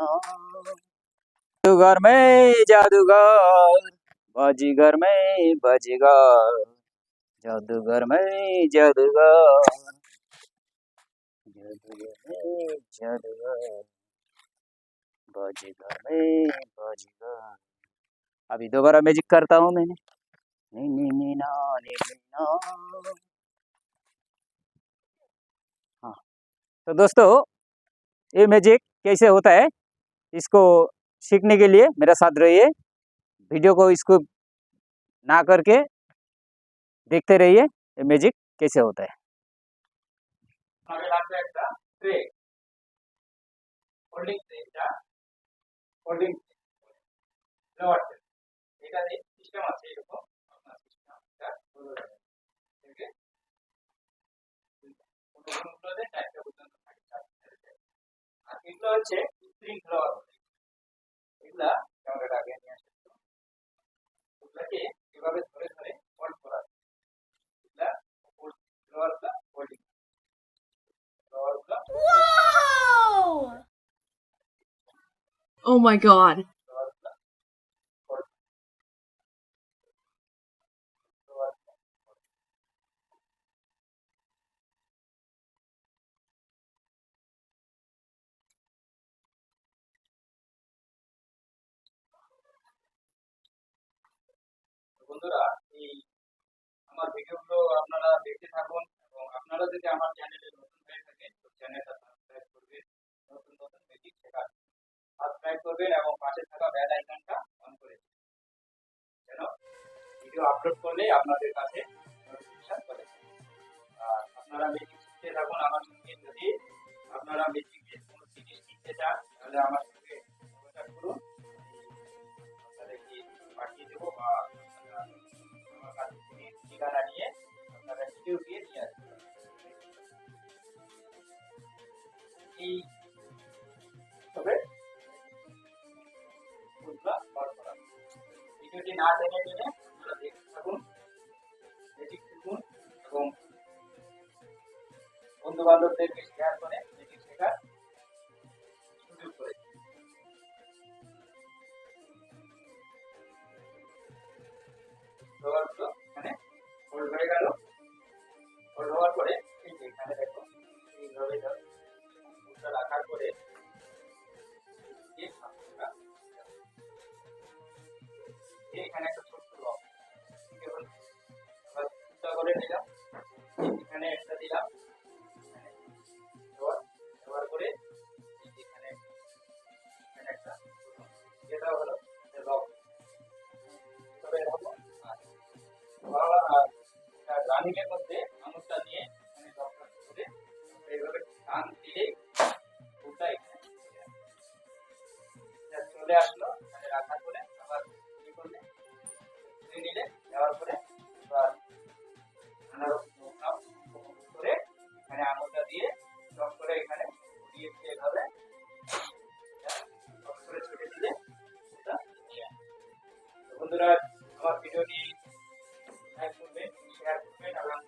जादूगर में जादूगर, बाजीगर में बाजीगर, जादूगर में जादूगर जादूगर में जादूगर, बाजीगर में बाजीगर। अभी दोबारा मैजिक करता हूँ मैंने। नी नी नी, ना, नी नी, ना। हाँ। तो दोस्तों, ये मैजिक कैसे होता है? इसको सीखने के लिए मेरा साथ रहिए वीडियो को इसको ना करके देखते रहिए ये मैजिक कैसे होता है আগে লাগবে একটা ট্রে হোল্ডিং ট্রে এটা হোল্ডিং লোয়ার ট্রে এটা দিয়ে সিস্টেম আছে এরকম আপনার সিস্টেম এটা বলে দেবে ঠিক আছে কোনগুলোতে চারটা পর্যন্ত থাকে চারটে আর এগুলো হচ্ছে স্প্রিং ফ্লাওয়ার এগুলা ক্যামেরাটা আগে নিয়ে আসে এগুলাকে এভাবে ধরে ধরে হোল্ড করা হয়। এগুলা ফ্লাওয়ারগুলা holding ফ্লাওয়ারগুলা Whoa! Oh my god. বন্ধুরা, এই আমার ভিডিওগুলো আপনারা দেখতে থাকুন এবং আপনারা যদি আমার চ্যানেলে নতুন হয়ে থাকেন, তো চ্যানেলটা সাবস্ক্রাইব করবেন, নতুন নতুন ম্যাজিক শেখার সাবস্ক্রাইব করবেন এবং পাশে থাকা বেল আইকনটা অন করে দিন যেন ভিডিও আপলোড করলে আপনাদের কাছে নোটিফিকেশন চলে আর আপনারা ম্যাজিক শিখতে থাকুন, আমার সঙ্গে যদি আপনারা ম্যাজিকের কোনো জিনিস শিখতে চান, তাহলে আমার তবে ভিডিওটি না দেখে আপনারা দেখতে থাকুন ম্যাজিক শিখুন এবং বন্ধু বান্ধবদেরকে শেয়ার করে ম্যাজিক শেখার সুযোগ করে দিন। এখানে একটা ছোট্ট লক করে নিলাম। এখানে একটা দিলাম। এই যে এখানে একটা এটা হলো লক তবে এরকম রানিং এর মধ্যে আঙুলটা নিয়ে এখানে করে এইভাবে টান এখানে চলে আসলো। রাখার পরে আবার নিলে নেওয়ার পরে এবার আনারস নৌকা করে এখানে আঙুলটা দিয়ে চট করে এখানে দিয়ে দিয়ে করে ছুটে দিলে বন্ধুরা, আমার ভিডিওটি লাইক করবেন শেয়ার করবেন এবং